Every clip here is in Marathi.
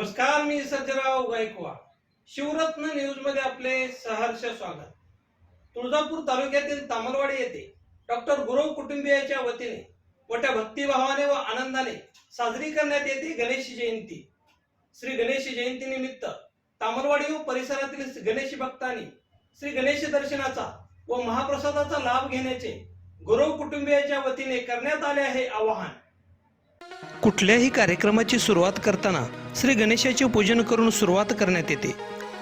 नमस्कार मी सत्यराव गायकवाड. शिवरत्न न्यूजमध्ये आपले सहर्ष स्वागत. तुळजापूर तालुक्यातील तामलवाडी येथे डॉक्टर गुरव कुटुंबियाच्या वतीने मोठ्या भक्तिभावाने व आनंदाने साजरी करण्यात येते गणेश जयंती. श्री गणेश जयंती निमित्त तामलवाडी व परिसरातील गणेश भक्तांनी श्री गणेश दर्शनाचा व महाप्रसादाचा लाभ घेण्याचे गुरव कुटुंबियाच्या वतीने करण्यात आले आहे आवाहन. कुठल्याही कार्यक्रमाची सुरुवात करताना श्री गणेशाचे पूजन करून सुरुवात करण्यात येते.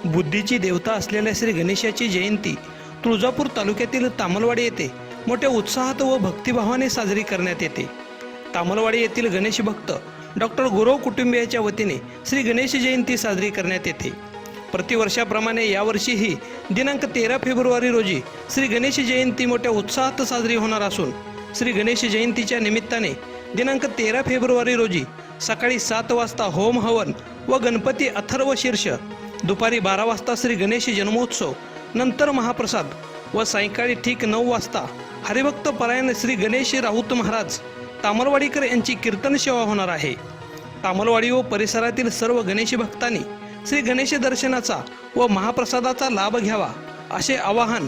बुद्धीची देवता असलेल्या श्री गणेशाची जयंती तुळजापूर तालुक्यातील तामलवाडी येथे मोठ्या उत्साहात व भक्तिभावाने साजरी करण्यात येते. तामलवाडी येथील गणेश भक्त डॉक्टर गुरव कुटुंबियाच्या वतीने श्री गणेश जयंती साजरी करण्यात येते. प्रतिवर्षाप्रमाणे यावर्षीही दिनांक तेरा फेब्रुवारी रोजी श्री गणेश जयंती मोठ्या उत्साहात साजरी होणार असून श्री गणेश जयंतीच्या निमित्ताने दिनांक तेरा फेब्रुवारी रोजी सकाळी सात वाजता होम हवन व गणपती अथर्व शीर्ष दुपारी बारा वाजता श्री गणेश जन्मोत्सव नंतर महाप्रसाद व सायंकाळी ठीक नऊ वाजता हरिभक्त परायण श्री गणेश राऊत महाराज तामलवाडीकर यांची कीर्तन सेवा होणार आहे. तामलवाडी व परिसरातील सर्व गणेश भक्तांनी श्री गणेश दर्शनाचा व महाप्रसादाचा लाभ घ्यावा असे आवाहन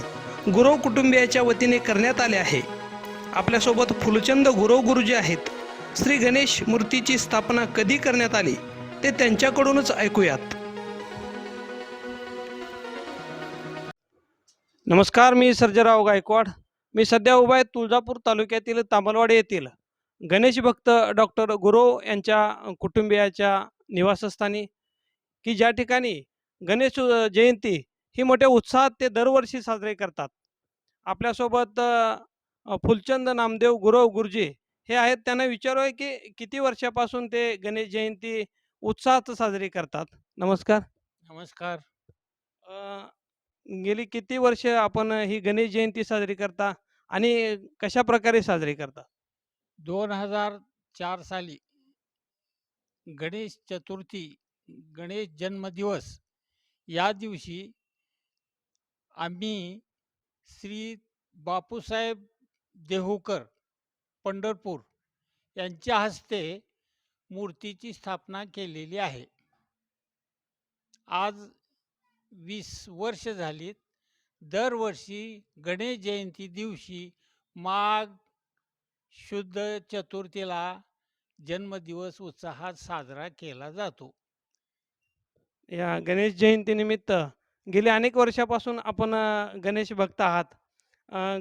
गुरव कुटुंबियाच्या वतीने करण्यात आले आहे. आपल्यासोबत फुलचंद गुरव गुरुजी आहेत. श्री गणेश मूर्तीची स्थापना कधी करण्यात आली ते त्यांच्याकडूनच ऐकूयात. नमस्कार मी सर्जराव गायकवाड. मी सध्या उभा आहे तुळजापूर तालुक्यातील तामलवाडी येथील. गणेश भक्त डॉक्टर गुरव यांच्या कुटुंबियाच्या निवासस्थानी की ज्या ठिकाणी गणेश जयंती ही मोठ्या उत्साहात ते दरवर्षी साजरे करतात. आपल्यासोबत फुलचंद नामदेव गुरव गुरुजी हे आहेत त्यांना विचारू आहे की किती वर्षापासून ते गणेश जयंती उत्साहात साजरी करतात? नमस्कार. नमस्कार. अ, गेली किती वर्ष आपण ही गणेश जयंती साजरी करता आणि कशा प्रकारे साजरी करता? दोन हजार चार साली गणेश चतुर्थी गणेश जन्मदिवस या दिवशी आम्ही श्री बापूसाहेब देहूकर पंढरपूर यांच्या हस्ते मूर्तीची स्थापना केलेली आहे. आज वीस वर्ष झालीत. दरवर्षी गणेश जयंती दिवशी माघ शुद्ध चतुर्थीला जन्मदिवस उत्साहात साजरा केला जातो. या गणेश जयंतीनिमित्त गेली अनेक वर्षापासून आपण गणेश भक्त आहात.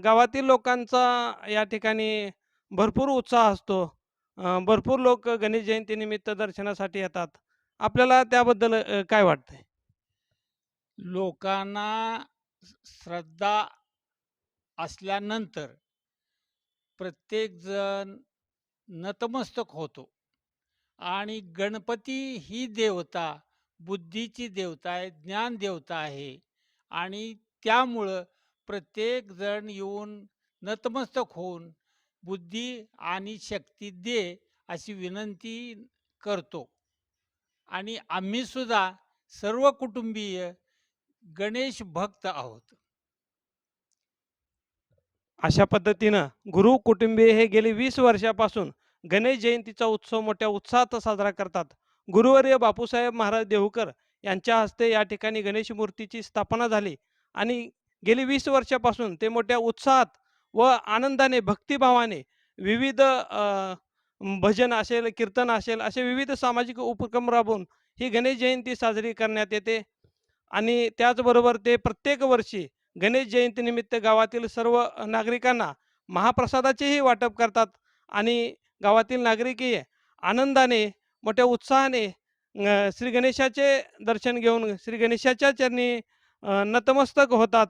गावातील लोकांचा या ठिकाणी भरपूर उत्साह असतो. भरपूर लोक गणेश जयंतीनिमित्त दर्शनासाठी येतात. आपल्याला त्याबद्दल काय वाटतंय? लोकांना श्रद्धा असल्यानंतर प्रत्येकजण नतमस्तक होतो. आणि गणपती ही देवता बुद्धीची देवता आहे ज्ञान देवता आहे. आणि त्यामुळं प्रत्येकजण येऊन नतमस्तक होऊन बुद्धी आणि शक्ती दे अशी विनंती करतो. आणि आम्हीसुद्धा सर्व कुटुंबीय गणेश भक्त आहोत. अशा पद्धतीनं गुरु कुटुंबीय हे गेली वीस वर्षापासून गणेश जयंतीचा उत्सव मोठ्या उत्साहात साजरा करतात. गुरुवर्य बापूसाहेब महाराज देहूकर यांच्या हस्ते या ठिकाणी गणेश मूर्तीची स्थापना झाली. आणि गेली वीस वर्षापासून ते मोठ्या उत्साहात व आनंदाने भक्तिभावाने विविध भजन असेल कीर्तन असेल असे विविध सामाजिक उपक्रम राबवून ही गणेश जयंती साजरी करण्यात येते. आणि त्याचबरोबर ते प्रत्येक वर्षी गणेश जयंतीनिमित्त गावातील सर्व नागरिकांना महाप्रसादाचेही वाटप करतात. आणि गावातील नागरिकही आनंदाने मोठ्या उत्साहाने श्री गणेशाचे दर्शन घेऊन श्री गणेशाच्या चरणी नतमस्तक होतात.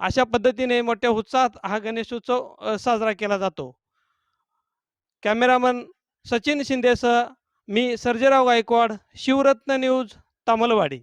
अशा पद्धतीने मोठ्या उत्साहात हा गणेशोत्सव साजरा केला जातो. कॅमेरामन सचिन शिंदेसह मी सर्जेराव गायकवाड शिवरत्न न्यूज तामलवाडी.